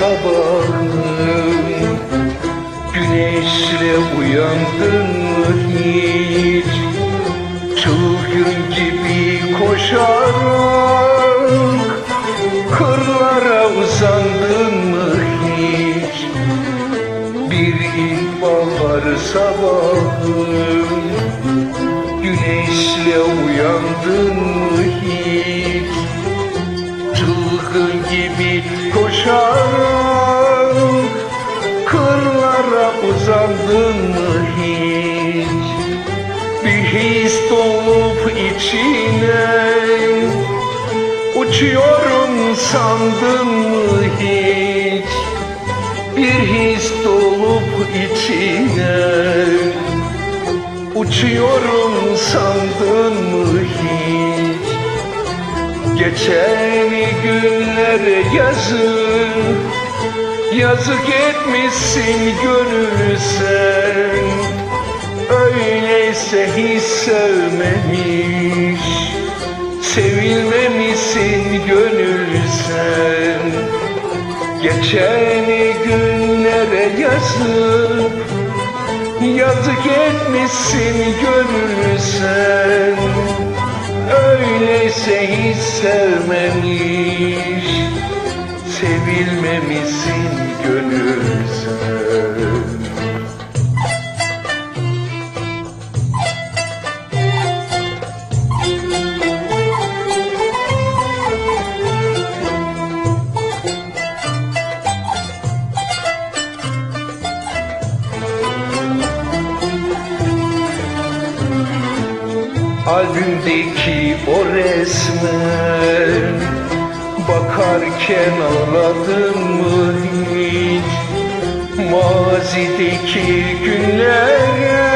sabahım Güneşle uyandın mı hiç? Çılgın gibi koşarak Kırlara uzandın mı hiç? Bir ilkbahar sabahım Güneşle uyandın mı hiç Çılgın gibi koşarak Kırlara uzandın mı hiç? Bir his dolup içine Uçuyorum sandın mı hiç? Bir his dolup içine Uçuyorum sandın mı hiç Geçen günlere yazık Yazık etmişsin gönül sen. Öyleyse hiç sevmemiş Sevilmemişsin gönül sen. Geçen günlere yazık Yazık etmişsin gönül sen Öyleyse hiç sevmemiş Sevilmemişsin gönül Albümdeki o resme Bakarken ağladın mı hiç? Mazideki günlere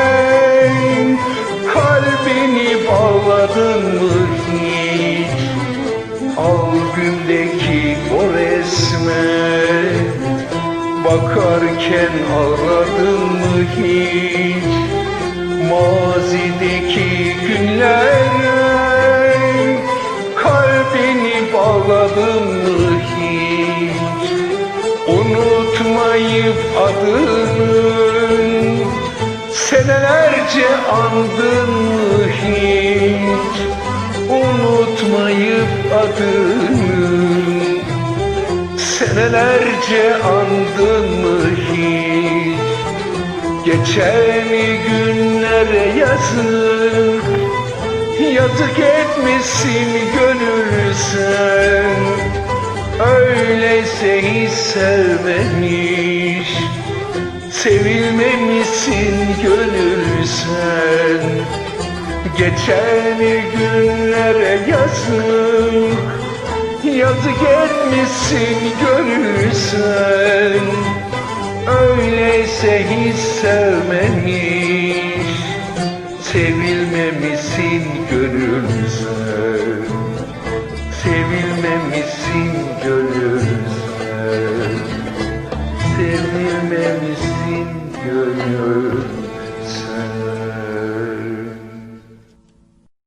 Kalbini bağladın mı hiç? Albümdeki o resme Bakarken ağladın mı hiç Mazideki günlere Kalbini bağladın mı hiç? Unutmayıp adını Senelerce andın mı hiç? Unutmayıp adını Senelerce andın mı hiç? Geçen günlere yazık Yazık etmişsin gönül sen. Öyleyse hiç sevmemiş. Sevilmemişsin gönül sen. Geçen günlere yazık. Yazık etmişsin gönül sen. Öyleyse hiç sevmemiş Sevilmemişsin sen Sevilmemişsin sen Sevilmemişsin gönül